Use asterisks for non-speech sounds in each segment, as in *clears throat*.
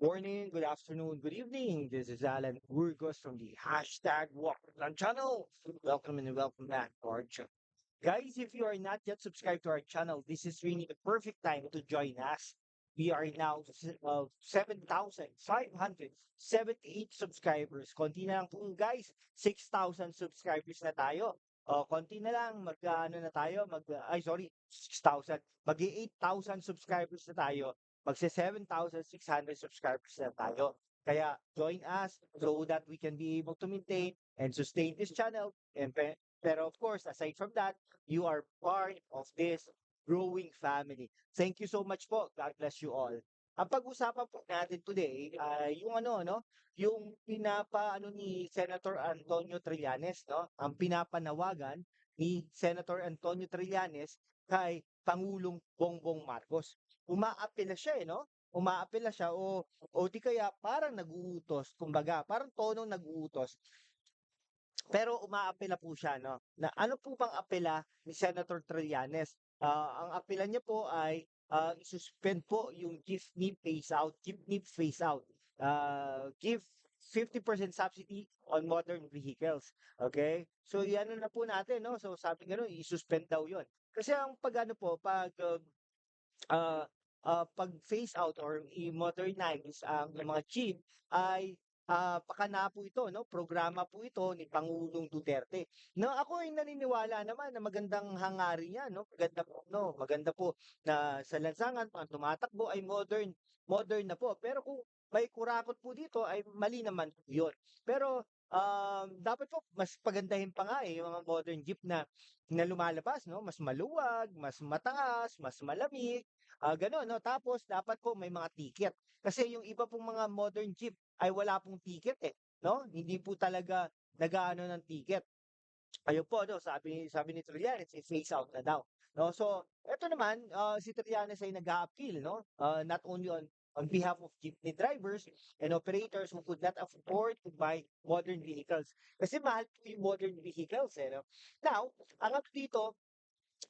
Morning, good afternoon, good evening. This is Alan Burgos from the hashtag Walkerland channel. Welcome and welcome back to our channel. Guys, if you are not yet subscribed to our channel, this is really the perfect time to join us. We are now uh, 7,578 subscribers. Konti na lang po guys, 6,000 subscribers na tayo. O, konti na lang, mag, ano na tayo, mag, ay sorry, 6,000. Mag 8,000 subscribers na tayo magse 7,600 subscribers na tayo. Kaya join us so that we can be able to maintain and sustain this channel. And pe- pero of course, aside from that, you are part of this growing family. Thank you so much po. God bless you all. Ang pag-usapan po natin today ay yung ano no, yung pinapa ano ni Senator Antonio Trillanes no, ang pinapanawagan ni Senator Antonio Trillanes kay Pangulong Bongbong Marcos umaapela siya eh, no? Umaapela siya o o di kaya parang nag-uutos, kumbaga, parang tonong nag-uutos. Pero umaapela po siya, no? Na ano po bang apela ni Senator Trillanes? Ah, ang apela niya po ay ah, isuspend po yung gift NIP phase out, gift NIP phase out. Ah, give 50% subsidy on modern vehicles. Okay? So, yan na po natin, no? So, sabi nga no, i-suspend daw yon Kasi ang pag ano po, pag um, ah, uh, pag-phase out or i-modernize ang mga jeep ay uh, pakana po ito, no? Programa po ito ni Pangulong Duterte. No, ako ay naniniwala naman na magandang hangarin niya, no? Maganda po, no? Maganda po na sa lansangan ang tumatakbo ay modern, modern na po. Pero kung may kurakot po dito ay mali naman po 'yon. Pero um, dapat po mas pagandahin pa nga eh yung mga modern jeep na na lumalabas, no? Mas maluwag, mas mataas, mas malamig, Ah, gano'n 'no. Tapos dapat po may mga ticket. Kasi yung iba pong mga modern jeep ay wala pong ticket, eh, 'no? Hindi po talaga nag-aano ng ticket. Ayun po 'no, sabi sabi ni Trillanes, i-phase out na daw, 'no. So, eto naman, ah, si Trillanes ay nag-a-appeal 'no, ah, not only on on behalf of jeepney drivers and operators who could not afford to buy modern vehicles. Kasi mahal po yung modern vehicles, eh, 'no. Now, ang ano dito,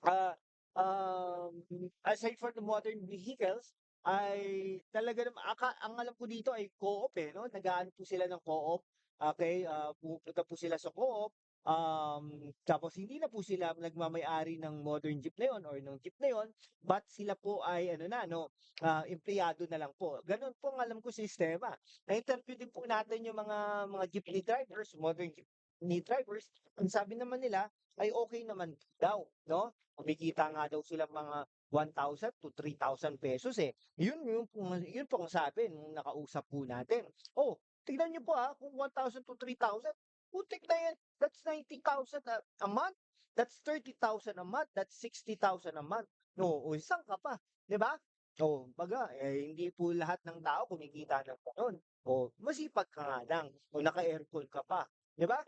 ah um, aside for the modern vehicles, ay talaga naman aka ang alam ko dito ay co-op, eh, 'no, nag po sila ng co-op, okey, ah, pumupunta po sila sa co-op, um, tapos hindi na po sila nagmamay-ari ng modern jeep na yun or ng jeep na yun, but sila po ay ano na 'no, ah, empleyado na lang po. Gano'n po ang alam ko sistema. Na-interview din po natin yung mga mga jeepney drivers, modern jeepney drivers, ang sabi naman nila ay okay naman daw, 'no? Kumikita nga daw sila mga 1,000 to 3,000 pesos eh. Yun yung yun po ang sabi nung nakausap po natin. Oh, tignan niyo po ha, ah, kung 1,000 to 3,000, putik na yan. That's 90,000 a, a month. That's 30,000 a month. That's 60,000 a month. No, o isang ka pa, 'di ba? Oh, baga eh hindi po lahat ng tao kumikita ng gano'n. O masipag ka nga lang, o naka-aircon ka pa, 'di ba?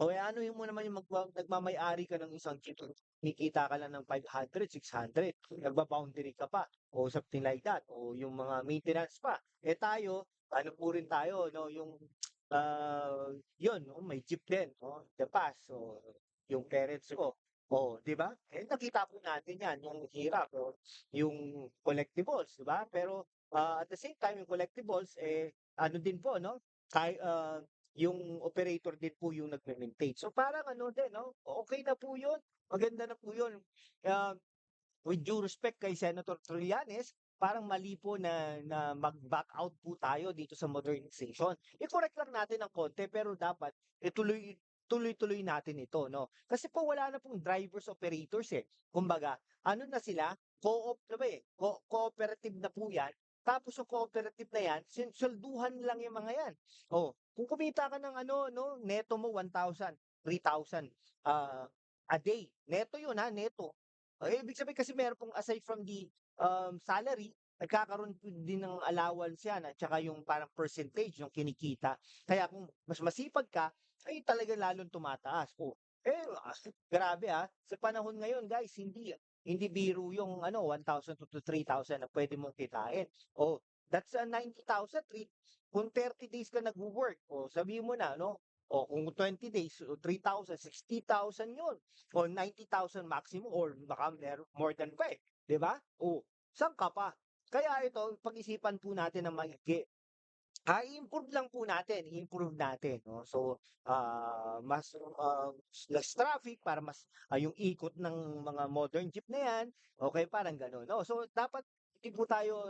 O eh, ano yung mo naman yung magwa nagmamay-ari ka ng isang jeep, kikita ka lang ng 500, 600, nagba-boundary ka pa o something like that o yung mga maintenance pa. Eh tayo, ano po rin tayo 'no, yung, ah, yun 'no, may jeep din, oh, the past. So, yung parents ko, oh, 'di ba? Eh, nakita po natin 'yan, yung hirap o yung collectibles, 'di ba? Pero, ah, at the same time yung collectibles, eh, ano din po 'no, kay ah yung operator din po yung nagme-maintain. So parang ano din 'no, okey na po yun, maganda na po yun. Ah, with due respect kay Senator Trillanes, parang mali po na na mag-back out po tayo dito sa modernization. I-correct lang natin ng konti pero dapat ituloy tuloy-tuloy natin ito 'no. Kasi po wala na pong drivers, operators, eh. Kumbaga ano na sila, co-op na ba, eh, co cooperative na po 'yan. Tapos yung cooperative na 'yan, sin lang yung mga 'yan. Oh, kung kumita ka ng ano 'no, neto mo 1,000, 3,000, ah, a day. Neto 'yun ha, neto. Eh, ibig sabihin kasi meron pong aside from the, um, salary, nagkakaroon din ng allowance 'yan at saka yung parang percentage yung kinikita. Kaya kung mas masipag ka, ay talagang lalong tumataas. Oh, eh, ah, grabe ah, sa panahon ngayon guys hindi hindi biro yung ano 1,000 to 3,000 na pwede mong kitain. Oh, that's a 90,000 three kung 30 days ka nagwo-work, o sabihin mo na 'no, o kung 20 days, o 3,000, 60,000 'yun, o 90,000 maximum or baka more than pa, eh, 'di ba? Oh, saan ka pa? Kaya ito, pag-isipan po natin ng maigi. Ah, i-improve lang po natin, i-improve natin, 'no. So, ah, mas, ah, less traffic para mas, ah, yung ikot ng mga modern jeep na 'yan, okey, parang gano'n, 'no. So, dapat hindi po tayo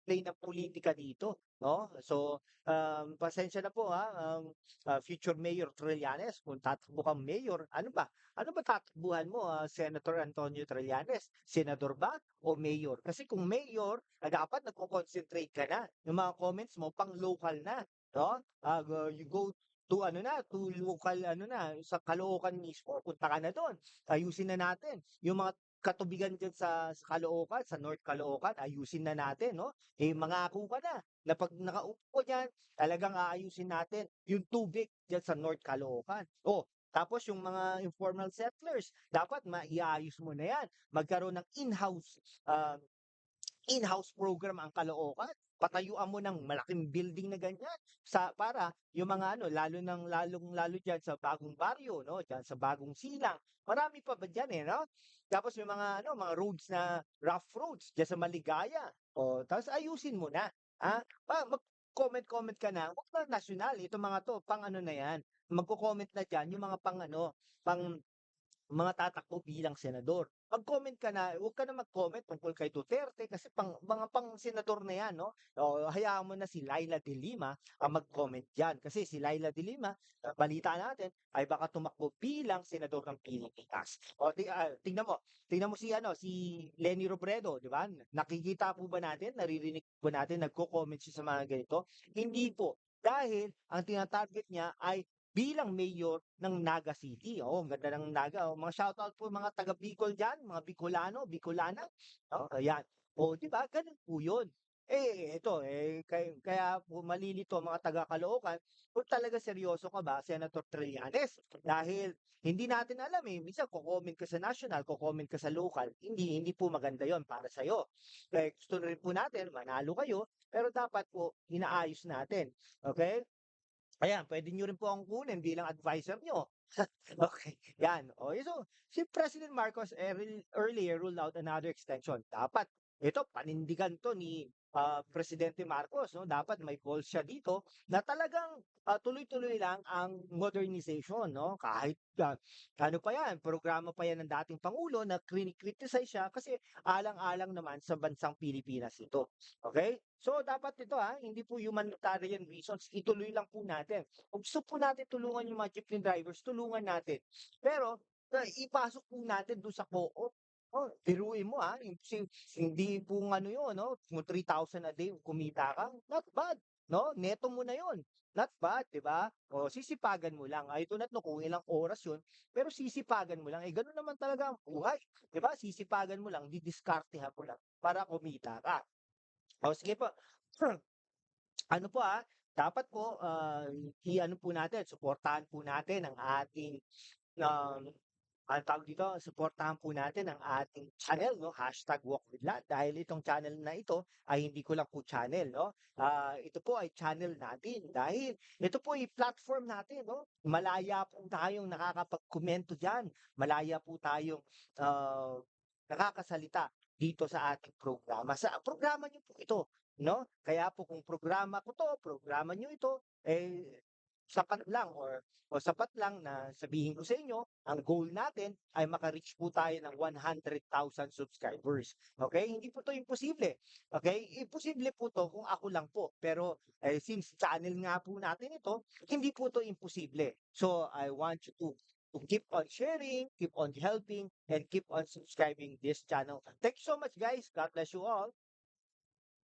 nag-play ng pulitika dito, 'no. So, um, pasensya na po, ha, um, ah, future Mayor Trillanes kung tatakbo kang mayor, ano ba? Ano ba tatakbuhan mo, ah, Senator Antonio Trillanes, senador ba o mayor? Kasi kung mayor, ah, dapat nagko-concentrate ka na, yung mga comments mo pang-local na, 'no. Go you go to ano na, to local ano na, sa Caloocan mismo, punta ka na do'n. Ayusin na natin yung mga katubigan diyan sa Caloocan, sa North Caloocan, ayusin na natin, 'no. Eh, mangako ka na, na 'pag nakaupo ka diyan, talagang aayusin natin yung tubig diyan sa North Caloocan. Oh, tapos yung mga informal settlers, dapat maiaayos mo na 'yan. Magkaroon ng in-house, ah, in-house program ang Caloocan. Patayuan mo ng malaking building na ganyan sa para yung mga ano, lalo ng lalong-lalo diyan sa bagong baryo, 'no, diyan sa bagong silang. Marami pa ba diyan, eh, 'no. Tapos may mga ano, mga roads na rough roads diyan sa Maligaya. Oh, tapos ayusin mo na, ah. Pa mag-comment-comment ka na, wag na nasyonal, itong mga 'to pang ano na 'yan, magko-comment na diyan yung mga pang ano, pang mga tatakbo bilang senador. Mag-comment ka na, wag ka na mag-comment tungkol kay Duterte kasi pang mga pang-senador na 'yan, 'no. O hayaan mo na si Leila De Lima ang mag-comment diyan. Kasi si Leila De Lima, balita natin ay baka tumakbo bilang senador ng Pilipinas. O ti ah, tingnan mo, tingnan mo si ano, si Leni Robredo, 'di ba? Nakikita po ba natin, naririnig ba natin nagko-comment siya sa mga ganito? Hindi po. Dahil ang tina-target niya ay bilang mayor ng Naga City. Oo, ang ganda ng Naga, oh. Mga shoutout po mga taga Bicol diyan, mga Bicolano, Bicolana, oh, ayan. Oh, 'di ba, gano'n po 'yun. Eh, ito, eh, kay kaya po malilito mga taga Caloocan kung talaga seryoso ka ba, Senator Trillanes. Dahil hindi natin alam, eh, minsan ko-comment ka sa national, ko-comment ka sa local, hindi hindi po maganda 'yun para sa'yo. Eh, gusto rin po natin manalo kayo, pero dapat po inaayos natin, okey? Ayan, puwede niyo rin po akong kunin bilang adviser niyo. *laughs* Okey, 'yan. Eh, so si President Marcos earl earlier ruled out another extension. Dapat ito panindigan 'to ni, ah, Presidente Marcos, 'no. Dapat may goals siya dito na talagang, ah, tuloy-tuloy lang ang modernization, 'no. Kahit, ah, ano pa 'yan, programa pa 'yan ng dating pangulo na krini-criticize siya kasi alang-alang naman sa bansang Pilipinas ito, okey? So, dapat ito, ah, hindi po humanitarian reasons, ituloy lang po natin. Kung gusto po natin tulungan yung mga jeepney drivers, tulungan natin. Pero, ah, ipasok po natin do'n sa co-op. Oh, biruin mo, ah, si hindi po ano 'yun, 'no, kung 3,000 a day kumita ka, not bad, 'no, neto mo na 'yun, not bad, 'di ba? Oh, sisipagan mo lang. I do not know kung ilang oras 'yun, pero sisipagan mo lang. Eh, gano'n naman talaga ang buhay, 'di ba? Sisipagan mo lang, didiskartehan mo lang para kumita ka. Oh, sige po. *clears throat* Ano po, ah, dapat po, ah, i-ano po natin, suportahan po natin ang ating, um, anong tawag dito, suportahan po natin ang ating channel, 'no, #walkwithlad dahil itong channel na ito ay hindi ko lang po channel, 'no. Ah, ito po ay channel natin dahil ito po ay platform natin, 'no. Malaya po tayong nakakapagkomento diyan, malaya po tayong, ah, nakakasalita dito sa ating programa. Sa programa niyo po ito, 'no. Kaya po kung programa ko 'to, programa niyo ito, eh, sapat lang or o sapat lang na sabihin ko sa inyo, ang goal natin ay maka-reach po tayo ng 100,000 subscribers, okey? Hindi po 'to imposible, okey? Imposible po 'to kung ako lang po. Pero, eh, since channel nga po natin ito, hindi po 'to imposible. So, I want you to to keep on sharing, keep on helping, and keep on subscribing this channel. Thank you so much, guys. God bless you all.